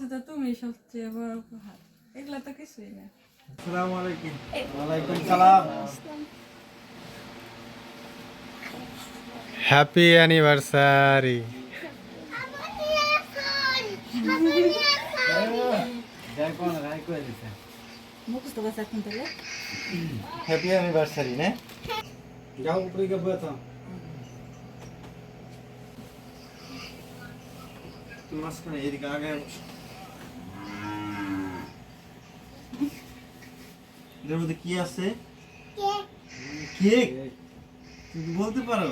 কাছে তো তুমি সবচেয়ে বড় উপহার। এগুলা তো কিছুই না। আসসালামু আলাইকুম। ওয়ালাইকুম সালাম। হ্যাপি অ্যানিভার্সারি হ্যাপি অ্যানিভার্সারি না যাও উপরে গিয়ে বসো মাঝখানে এদিকে আগে এর মধ্যে কি আছে? কেক। তুমি বলতে পারো?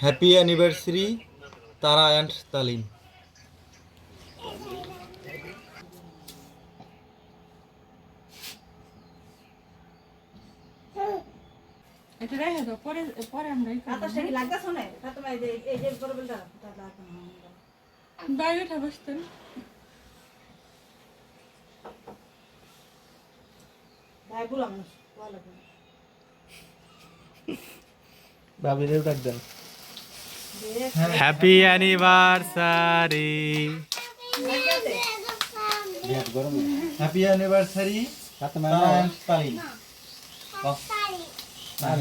হ্যাপি অ্যানিভার্সারি তারা অ্যান্ড তালিম রেখে দাও পরে পরে আমরা ই কি লাগবে শোনে ফাতেমা এই যে এই যে বড় বেলটা তা লাগবে না হ্যাঁ? বাইরে উঠে বসতেন। ভাই বললাম না ভালো লাগবে না। ভাবিরেও ডাক দেন। Happy anniversary happy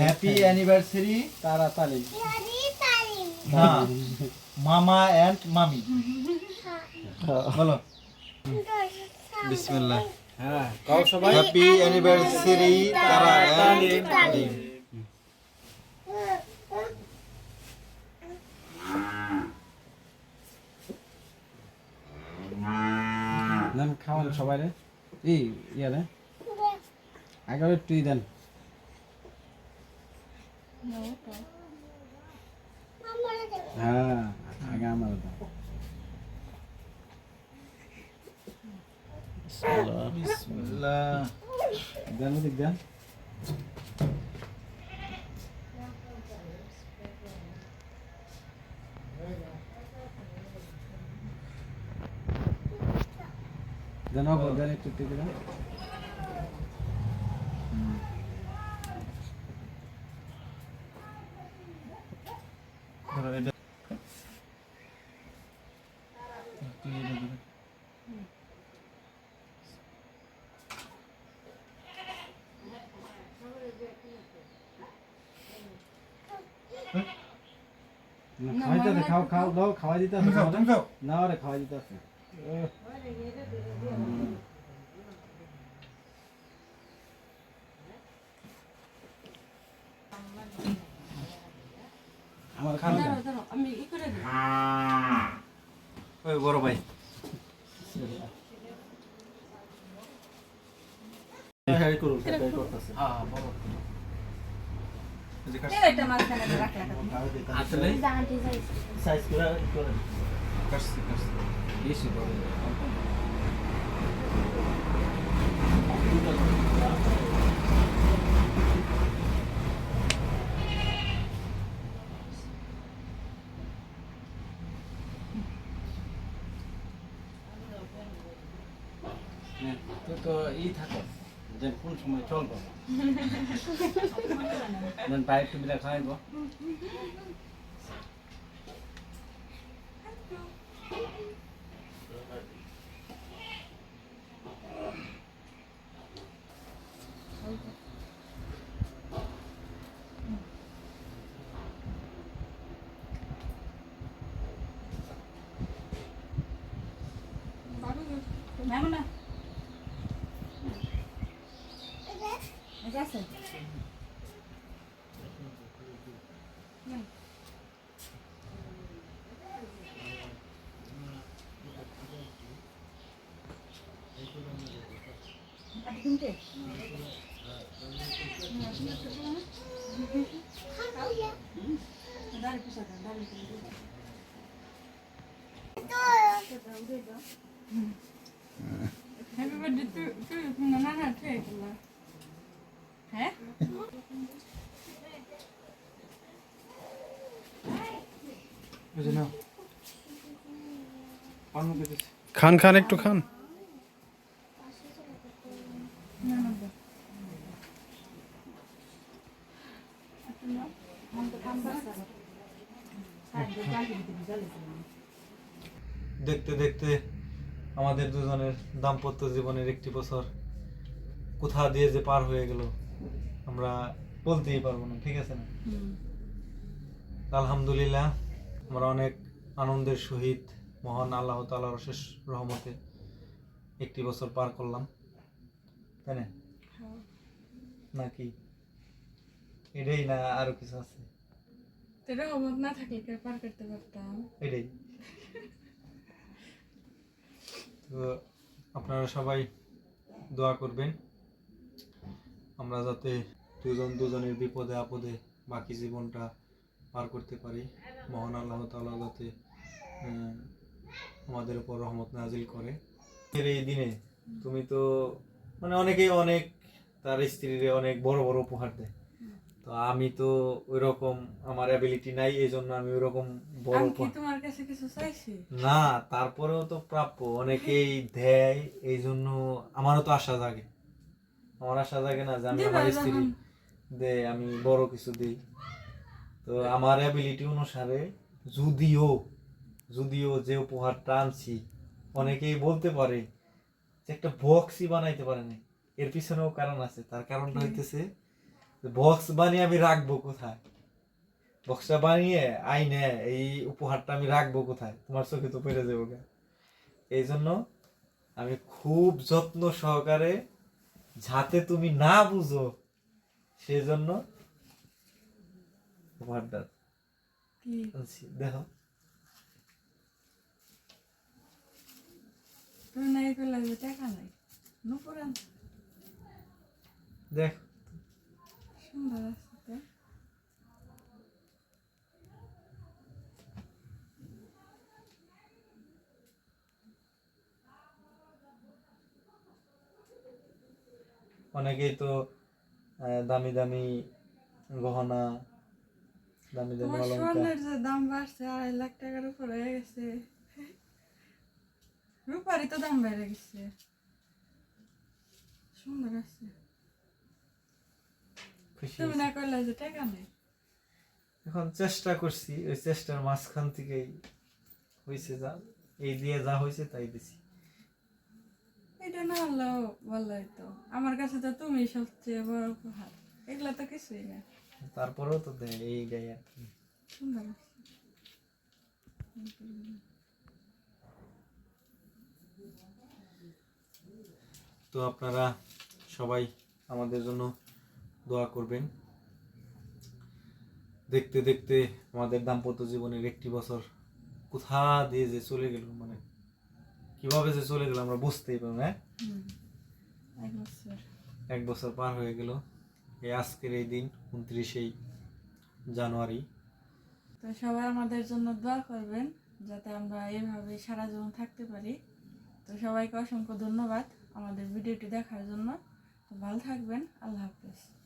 happy anniversary তারা তালিম হ্যাঁ মামা অ্যান্ড মামি। বলো। বিসমিল্লাহ। হ্যাঁ কাও সবাই। হ্যাপি অ্যানিভার্সারি তারা অ্যান্ড তালিম দেন খাওয়ান সবাই রে ইয়া রে আগে একটু ই দেন। হ্যাঁ আগে আমার দাও বিসমিল্লাহ দেন ওদিক দেন দেন অগো দেন একটু টিকে দেন খাওয়াইতে খাও খাও দাও খাওয়াই দিতে না রে খাওয়াই দিতে আমার খাওয়া আমি ই করে ওই বড় ভাই করুন করতেছে হ্যাঁ বড় এই যে কাটছে। এই একটা মাঝখানে রাখলা আসলে সাইজ করে করেন কাটছে কাটছে। বেশি বড় যে কোন সময় চলবো দেন পায়ে একটু বিলা খাইব মেমন না এই যে আছে আর তিনটে দাঁড়ি পিছা দাও দাঁড়ি পিছা দাও হ্যাঁ? খান খান একটু খান। দেখতে দেখতে আমাদের দুজনের দাম্পত্য জীবনের একটি বছর কোথা দিয়ে যে পার হয়ে গেল। আমরা বলতেই পারব না ঠিক আছে না? আলহামদুলিল্লাহ আমরা অনেক আনন্দের সহিত মহান আল্লাহ তালার অশেষ রহমতে একটি বছর পার করলাম তাই না? নাকি? এটাই না আরও কিছু আছে? তোরা অমত না থাকলে কে পার করতে পারতাম? এটাই। তো আপনারা সবাই দোয়া করবেন আমরা যাতে দুজন দুজনের বিপদে আপদে বাকি জীবনটা পার করতে পারি। মহান আল্লাহ তাআলা যাতে আমাদের উপর রহমত নাজিল করে। এই দিনে তুমি তো মানে অনেকেই অনেক তার স্ত্রীরে অনেক বড় বড় উপহার দেয়। তো আমি তো ওই রকম আমার অ্যাবিলিটি নাই এই জন্য আমি ওই রকম বড় উপহার তোমার কাছে কিছু চাইছি? না তারপরেও তো প্রাপ্য। অনেকেই দেয় এই জন্য আমারও তো আশা জাগে। আমার আশা জাগে না যে আমি আমার স্ত্রী দে আমি বড় কিছু দিই। তো আমার অ্যাবিলিটি অনুসারে যদিও যদিও যে উপহারটা আনছি অনেকেই বলতে পারে যে একটা বক্সই বানাইতে পারে না এর পিছনেও কারণ আছে। তার কারণটা হইতেছে বক্স বানিয়ে আমি রাখব কোথায়? বক্সটা বানিয়ে আইনে এই উপহারটা আমি রাখব কোথায়? তোমার চোখে তো পেরে যাব। এই জন্য আমি খুব যত্ন সহকারে যাতে তুমি না বুঝো সেজন্য ভান্ডার। দেখো। দেখ সুন্দর আছে তো অনেকেই তো দামি দামি গহনা দামি দামি স্বর্ণের যে দাম বাড়ছে আড়াই লাখ টাকার উপর হয়ে গেছে। রূপারই তো দাম বেড়ে গেছে। সুন্দর আছে। খুশি তুমি না করলে যে টাকা নেই। এখন চেষ্টা করছি ওই চেষ্টার মাঝখান থেকেই হয়েছে যা এই দিয়ে যা হয়েছে তাই দিছি। না হলেও ভালোই তো। আমার কাছে তো তুমি সবচেয়ে বড় উপহার। এগুলা তো কিছুই না। তারপরেও তো দেয় এইটাই আর কি। সুন্দর। তো আপনারা সবাই আমাদের জন্য দোয়া করবেন। দেখতে দেখতে আমাদের দাম্পত্য জীবনের একটি বছর কোথা দিয়ে যে চলে গেল মানে কীভাবে যে চলে গেল আমরা বুঝতেই পারব না। হ্যাঁ? এক বছর। এক বছর পার হয়ে গেল। এই আজকের এই দিন উনত্রিশেই জানুয়ারি। তো সবাই আমাদের জন্য দোয়া করবেন যাতে আমরা এভাবে সারা জীবন থাকতে পারি। তো সবাইকে অসংখ্য ধন্যবাদ আমাদের ভিডিওটি দেখার জন্য। ভালো থাকবেন আল্লাহ হাফেজ।